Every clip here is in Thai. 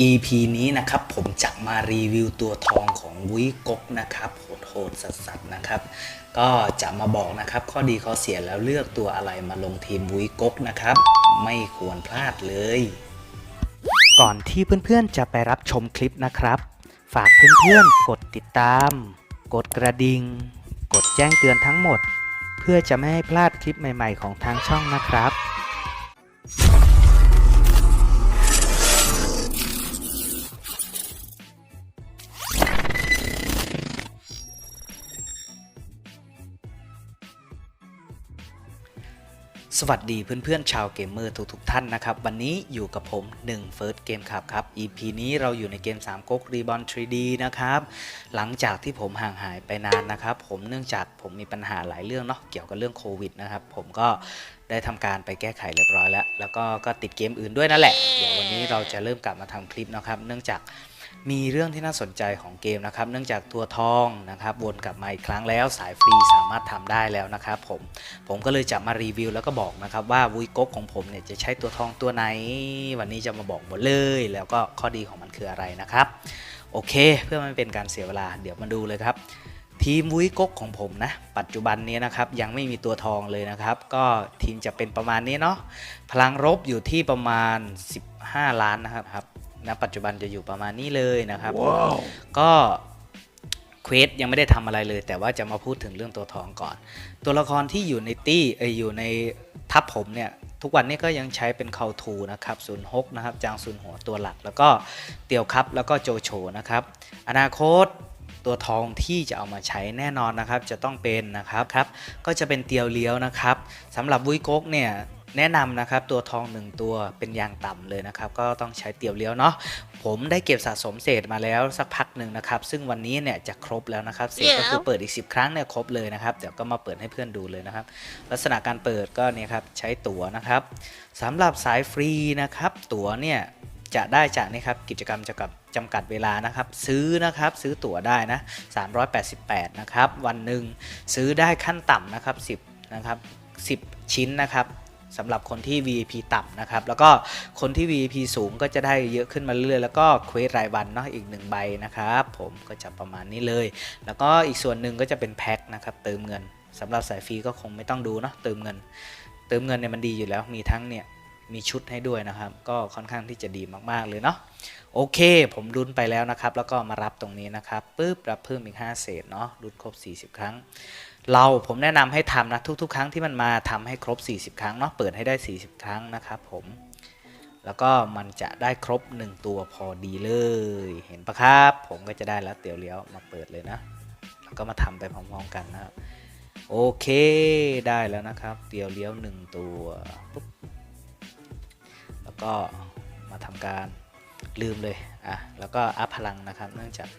EP นี้นะครับผมจะมารีวิวตัวทองของวุ้ยกกนะครับโหดๆสัสๆนะครับ ก็จะมาบอกนะครับข้อดีข้อเสียแล้วเลือกตัวอะไรมาลงทีมวุ้ยกกนะครับ ไม่ควรพลาดเลย ก่อนที่เพื่อนๆจะไปรับชมคลิปนะครับ ฝากเพื่อนๆกดติดตาม กดกระดิ่งกดแจ้งเตือนทั้งหมด เพื่อจะไม่ให้พลาดคลิปใหม่ ๆ ของทางช่องนะครับ สวัสดีเพื่อนๆชาวเกมเมอร์ทุกๆท่านนะครับ วันนี้อยู่กับผม1 First Game ครับครับ EP นี้เราอยู่ในเกม 3ก๊ก Reborn 3D นะครับ หลังจากที่ผมห่างหายไปนานนะครับ ผมเนื่องจากผมมีปัญหาหลายเรื่องเนาะเกี่ยวกับเรื่องโควิดนะครับ ผมก็ได้ทำการไปแก้ไขเรียบร้อยแล้ว แล้วก็ก็ติดเกมอื่นด้วยนั่นแหละ เดี๋ยววันนี้เราจะเริ่มกลับมาทำคลิปนะครับ เนื่องจาก มีเรื่องที่น่าสนใจของเกมนะครับ เนื่องจากตัวทองนะครับวนกลับมาอีกครั้งแล้วสายฟรีสามารถทำได้แล้วนะครับผมผมก็เลยจะมารีวิวแล้วก็บอกนะครับว่าวุ้ยก๊กของผมเนี่ยจะใช้ตัวทองตัวไหน วันนี้จะมาบอกหมดเลย แล้วก็ข้อดีของมันคืออะไรนะครับ โอเค เพื่อไม่เป็นการเสียเวลาเดี๋ยวมาดูเลยครับทีมวุ้ยก๊กของผมนะ ปัจจุบันนี้นะครับยังไม่มีตัวทองเลยนะครับ ก็ทีมจะเป็นประมาณนี้เนาะพลังรบอยู่ที่ประมาณ 15 ล้านนะครับ ครับณปัจจุบันจะอยู่ประมาณนี้เลยนะครับก็เควสยังไม่ได้ทำอะไรเลย แต่ว่าจะมาพูดถึงเรื่องตัวทองก่อน ตัวละครที่อยู่ในตี้เอยอยู่ในทัพผมเนี่ย ทุกวันนี้ก็ยังใช้เป็นเคาทูนะครับศูนย์ฮกนะครับ จางซุนหัวตัวหลัก แล้วก็เตียวครับ แล้วก็โจโฉนะครับ อนาคตตัวทองที่จะเอามาใช้แน่นอนนะครับ จะต้องเป็นนะครับครับ ก็จะเป็นเตียวเลี้ยวนะครับสำหรับวุ้ยก๊กเนี่ย แนะนำนะครับตัวทองหนึ่งตัวเป็นยางต่ำเลยนะครับ ก็ต้องใช้เตียวเลี้ยวเนาะผมได้เก็บสะสมเศษมาแล้วสักพักหนึ่งนะครับ ซึ่งวันนี้เนี่ยจะครบแล้วนะครับเศษก็คือเปิดอีก 10 ครั้งเนี่ยครบเลยนะครับเดี๋ยวก็มาเปิดให้เพื่อนดูเลยนะครับ ลักษณะการเปิดก็เนี่ยครับใช้ตั๋วนะครับสำหรับสายฟรีนะครับ ตั๋วเนี่ยจะได้จากนี่ครับกิจกรรมจะกับจำกัดเวลานะครับ ซื้อนะครับซื้อตั๋วได้นะ388 นะครับ วันหนึ่งซื้อได้ขั้นต่ำนะครับ 10 นะครับ 10 ชิ้นนะครับ สำหรับคนที่ VIP ต่ำนะครับ แล้วก็คนที่ VIP สูงก็จะได้เยอะขึ้นมาเรื่อยๆแล้วก็เควสรายวันเนาะอีกหนึ่งใบนะครับ ผมก็จะประมาณนี้เลย แล้วก็อีกส่วนหนึ่งก็จะเป็นแพ็คนะครับเติมเงินสำหรับสายฟรีก็คงไม่ต้องดูเนาะเติมเงิน เติมเงินเนี่ยมันดีอยู่แล้วมีทั้งเนี่ยมีชุดให้ด้วยนะครับ ก็ค่อนข้างที่จะดีมากๆเลยเนาะโอเค ผมรุนไปแล้วนะครับ แล้วก็มารับตรงนี้นะครับปุ๊บรับเพิ่มอีก 5 เศษเนาะรุนครบ 40 ครั้ง เราผมแนะนำให้ทำนะทุก ๆ ครั้งที่มันมาทำให้ครบ 40 ครั้งเนาะเปิดให้ได้ 40 ครั้งนะครับผมแล้วก็มันจะได้ครบ 1 ตัวพอดีเลย เห็นปะครับ ผมก็จะได้แล้วเตี๋ยวเลี้ยวมาเปิดเลยนะ แล้วก็มาทำไปพร้อมๆกันนะครับโอเคได้แล้วนะครับ เตี๋ยวเลี้ยว 1 ตัวปุ๊บแล้วก็มาทำการลืมเลยอะแล้วก็อัพพลังนะครับ เนื่องจาก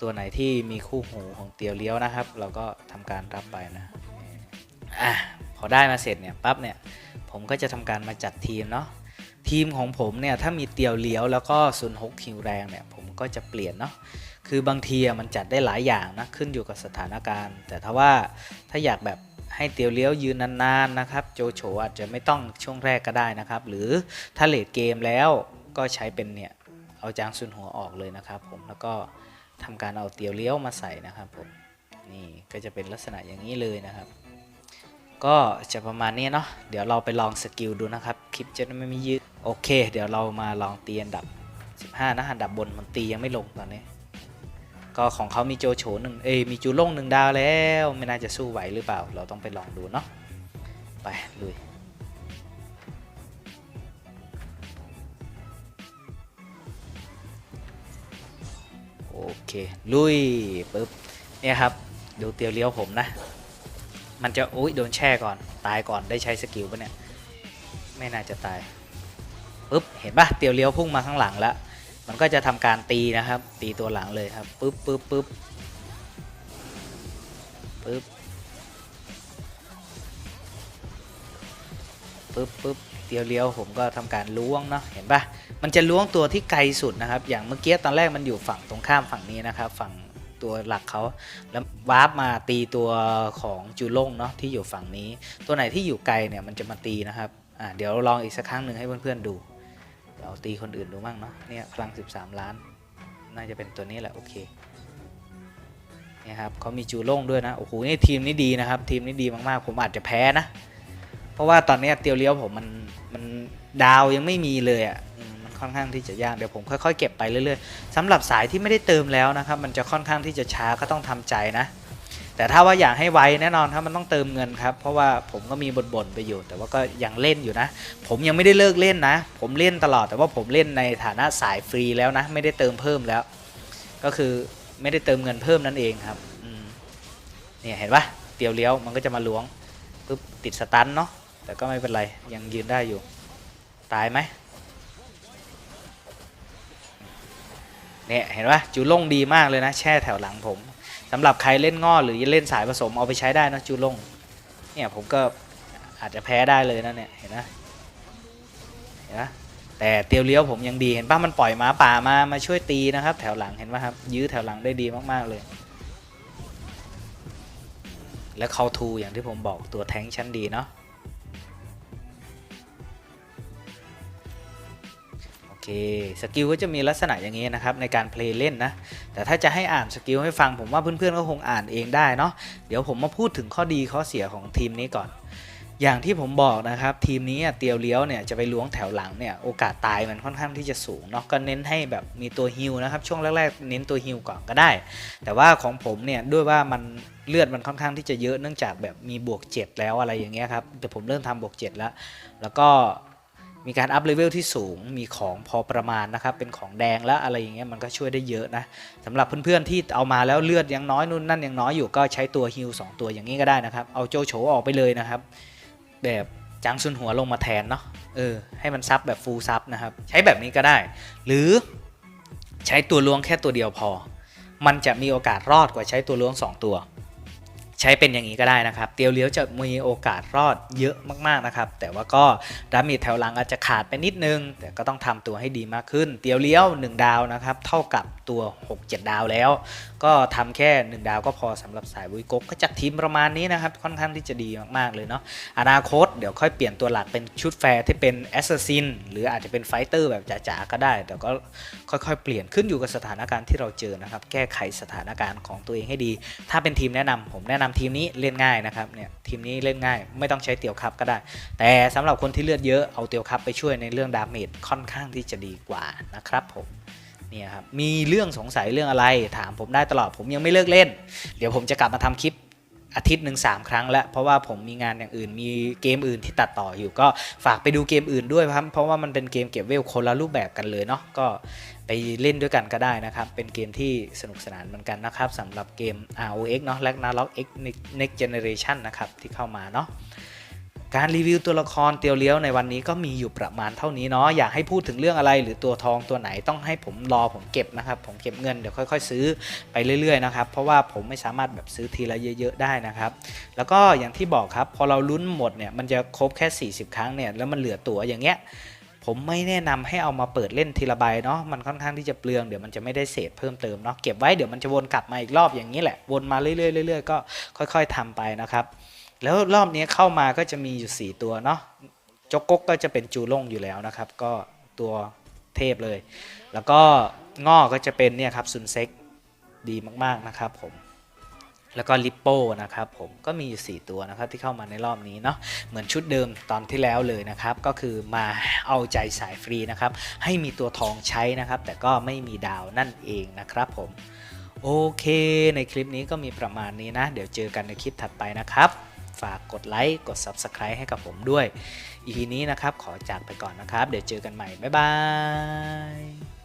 ตัวไหนที่มีคู่หูของเตียวเลี้ยวนะครับ เราก็ ทำการรับไปนะอะพอได้มาเสร็จเนี่ยปั๊บเนี่ยผมก็จะทำการมาจัดทีมเนาะทีมของผมเนี่ยถ้ามีเตียวเลี้ยวแล้วก็ซุนฮกคิวแรงเนี่ยผมก็จะเปลี่ยนเนาะคือบางทีมันจัดได้หลายอย่างนะขึ้นอยู่กับสถานการณ์ แต่ถ้าว่าถ้าอยากแบบให้เตียวเลี้ยวยืนนานๆนะครับโจโฉอาจจะไม่ต้องช่วงแรกก็ได้นะครับ หรือถ้าเลดเกมแล้วก็ใช้เป็นเนี่ยเอาจางซุนหัวออกเลยนะครับผมแล้วก็ทำการเอาเตียวเลี้ยวมาใส่นะครับผม นี่ก็จะเป็นลักษณะอย่างนี้เลยนะครับ ก็จะประมาณนี้เนาะเดี๋ยวเราไปลองสกิลดูนะครับ คลิปจะไม่มียืดโอเค เดี๋ยวเรามาลองตีอันดับ 15 นะอันดับบนมันตียังไม่ลงตอนนี้ก็ของเขามีโจโฉหนึ่งเอยมีจูล่งหนึ่งดาวแล้ว ไม่น่าจะสู้ไหวหรือเปล่า เราต้องไปลองดูเนาะไปลุยโอเค ลุยปุ๊บเนี่ยครับ ดูเตียวเลี้ยวผมนะ มันจะอุ้ยโดนแช่ก่อน ตายก่อนได้ใช้สกิลปะเนี่ย ไม่น่าจะตายปุ๊บ เห็นปะเตียวเลี้ยวพุ่งมาข้างหลังแล้ว มันก็จะทำการตีนะครับ ตีตัวหลังเลยครับปุ๊บปุ๊บปุ๊บปุ๊บปุ๊บปุ๊บเตียวเลี้ยวผมก็ทำการล้วงเนาะ เห็นปะมันจะล้วงตัวที่ไกลสุดนะครับ อย่างเมื่อกี้ตอนแรกมันอยู่ฝั่งตรงข้ามฝั่งนี้นะครับ ฝั่ง ตัวหลักเขาแล้ววาร์ปมาตีตัวของจูล่งเนาะที่อยู่ฝั่งนี้ ตัวไหนที่อยู่ไกลเนี่ยมันจะมาตีนะครับอ่าเดี๋ยวลองอีกสักครั้งหนึ่งให้เพื่อนๆดูเอาตีคนอื่นดูมั่งเนาะเนี่ยพลัง 13 ล้าน น่าจะเป็นตัวนี้แหละโอเคเนี่ยครับเขามีจูโล่งด้วยนะโอ้โหนี่ทีมนี้ดีนะครับ ทีมนี้ดีมากๆ ผมอาจจะแพ้นะ เพราะว่าตอนนี้เตียวเลี้ยวผมมันมันดาวยังไม่มีเลยอะ ค่อนข้างที่จะยากเดี๋ยวผมค่อยๆเก็บไปเรื่อยๆสำหรับสายที่ไม่ได้เติมแล้วนะครับมันจะค่อนข้างที่จะช้าก็ต้องทำใจนะ แต่ถ้าว่าอยากให้ไวแน่นอนครับมันต้องเติมเงินครับเพราะว่าผมก็มีบ่นๆไปอยู่ แต่ว่าก็ยังเล่นอยู่นะ ผมยังไม่ได้เลิกเล่นนะ ผมเล่นตลอดแต่ว่าผมเล่นในฐานะสายฟรีแล้วนะ ไม่ได้เติมเพิ่มแล้ว ก็คือไม่ได้เติมเงินเพิ่มนั่นเองครับเนี่ยเห็นปะเตียวเลี้ยวมันก็จะมาล้วงปุ๊บติดสตันเนาะแต่ก็ไม่เป็นไรยังยืนได้อยู่ ตายไหม เนี่ยเห็นปะจูล่งดีมากเลยนะ แช่แถวหลังผมสำหรับใครเล่นง้อหรือเล่นสายผสมเอาไปใช้ได้นะจูล่งเนี่ยผมก็อาจจะแพ้ได้เลยนะเนี่ยเห็นนะเห็นนะแต่เตียวเลี้ยวผมยังดีเห็นปะมันปล่อยหมาป่ามามาช่วยตีนะครับ แถวหลังเห็นปะครับ ยื้อแถวหลังได้ดีมากๆเลย และเขาทูอย่างที่ผมบอกตัวแท้งชั้นดีเนาะ เคสกิลก็จะมีลักษณะอย่างนี้นะครับในการเพลย์เล่นนะ แต่ถ้าจะให้อ่านสกิลให้ฟังผมว่าเพื่อนๆก็คงอ่านเองได้เนาะเดี๋ยวผมมาพูดถึงข้อดีข้อเสียของทีมนี้ก่อน อย่างที่ผมบอกนะครับทีมนี้เตียวเลี้ยวเนี่ยจะไปล้วงแถวหลังเนี่ยโอกาสตายมันค่อนข้างที่จะสูงเนาะก็เน้นให้แบบมีตัวฮิลนะครับช่วงแรกๆเน้นตัวฮิลก่อนก็ได้ แต่ว่าของผมเนี่ยด้วยว่ามันเลือดมันค่อนข้างที่จะเยอะเนื่องจากแบบมีบวก 7 แล้วอะไรอย่างเงี้ยครับแต่ผมเริ่มทำบวก 7 แล้ว แล้วก็ มีการอัพเลเวลที่สูง มีของพอประมาณนะครับ เป็นของแดงแล้วอะไรอย่างเงี้ยมันก็ช่วยได้เยอะนะสำหรับเพื่อนๆที่เอามาแล้วเลือดยังน้อยนู่นนั่นยังน้อยอยู่ก็ใช้ตัวฮิลสองตัวอย่างนี้ก็ได้นะครับ เอาโจโฉออกไปเลยนะครับ แบบจางซุนหัวลงมาแทนเนาะเออให้มันซับแบบฟูลซับนะครับ ใช้แบบนี้ก็ได้ หรือใช้ตัวล้วงแค่ตัวเดียวพอ มันจะมีโอกาสรอดกว่าใช้ตัวล้วง 2 ตัว ใช้เป็นอย่างนี้ก็ได้นะครับ เตียวเลี้ยวจะมีโอกาสรอดเยอะมากๆนะครับ แต่ว่าก็ดาเมจแถวหลังอาจจะขาดไปนิดนึง แต่ก็ต้องทำตัวให้ดีมากขึ้น เตียวเลี้ยว 1 ดาวนะครับ เท่ากับตัว 6-7 ดาวแล้ว ก็ทำแค่ 1 ดาวก็พอสำหรับสายบุยกกก็จัดทีมประมาณนี้นะครับค่อนข้างที่จะดีมากๆเลยเนาะอนาคตเดี๋ยวค่อยเปลี่ยนตัวหลักเป็นชุดแฟร์ที่เป็นแอสซัสซินหรืออาจจะเป็นไฟเตอร์แบบจ๋าๆก็ได้ แต่ก็ค่อยๆ เปลี่ยนขึ้นอยู่กับสถานการณ์ที่เราเจอนะครับแก้ไขสถานการณ์ของตัวเองให้ดี ถ้าเป็นทีมแนะนำผมแนะนำทีมนี้เล่นง่ายนะครับเนี่ยทีมนี้เล่นง่าย ไม่ต้องใช้เตียวคัพก็ได้ แต่สำหรับคนที่เลือดเยอะเอาเตียวคัพไปช่วยในเรื่องดาเมจค่อนข้างที่จะดีกว่านะครับผม เนี่ยครับมีเรื่องสงสัยเรื่องอะไร ถามผมได้ตลอดผมยังไม่เลิกเล่น เดี๋ยวผมจะกลับมาทำคลิปอาทิตย์หนึ่งสามครั้งแล้ว เพราะว่าผมมีงานอย่างอื่น มีเกมอื่นที่ตัดต่ออยู่ ก็ฝากไปดูเกมอื่นด้วยครับเพราะว่ามันเป็นเกมเก็บเวลคนละรูปแบบกันเลยเนาะก็ไปเล่นด้วยกันก็ได้นะครับ เป็นเกมที่สนุกสนานเหมือนกันนะครับสำหรับเกม ROX เนาะ Ragnarok X Next Generation นะครับที่เข้ามาเนาะ การรีวิวตัวละครเตียวเลี้ยวในวันนี้ก็มีอยู่ประมาณเท่านี้เนาะอยากให้พูดถึงเรื่องอะไรหรือตัวทองตัวไหนต้องให้ผมรอผมเก็บนะครับ ผมเก็บเงินเดี๋ยวค่อยๆ ซื้อไปเรื่อยๆนะครับเพราะว่าผมไม่สามารถแบบซื้อทีละเยอะๆได้นะครับ แล้วก็อย่างที่บอกครับพอเราลุ้นหมดเนี่ยมันจะครบแค่ 40 ครั้งเนี่ยแล้วมันเหลือตั๋วอย่างเงี้ยผมไม่แนะนำให้เอามาเปิดเล่นทีละใบเนาะมันค่อนข้างที่จะเปลืองเดี๋ยวมันจะไม่ได้เศษเพิ่มเติมเนาะเก็บไว้เดี๋ยวมันจะวนกลับมาอีกรอบอย่างนี้แหละวนมาเรื่อยๆเรื่อยๆก็ค่อย ๆทำไปนะครับ แล้วรอบนี้เข้ามาก็จะมีอยู่ 4 ตัวเนาะจกกกก็จะเป็นจูล่งอยู่แล้วนะครับ ก็ตัวเทพเลย แล้วก็ง้อก็จะเป็นเนี่ยครับซุนเซ็กดีมากๆนะครับผมแล้วก็ลิปโป้นะครับผมก็มีอยู่ 4 ตัวนะครับที่เข้ามาในรอบนี้เนาะเหมือนชุดเดิมตอนที่แล้วเลยนะครับ ก็คือมาเอาใจสายฟรีนะครับ ให้มีตัวทองใช้นะครับ แต่ก็ไม่มีดาวนั่นเองนะครับผม โอเค ในคลิปนี้ก็มีประมาณนี้นะ เดี๋ยวเจอกันในคลิปถัดไปนะครับ ฝากกดไลค์กด Subscribe ให้กับผมด้วย EP นี้นะครับขอจากไปก่อนนะครับ เดี๋ยวเจอกันใหม่ บ๊ายบาย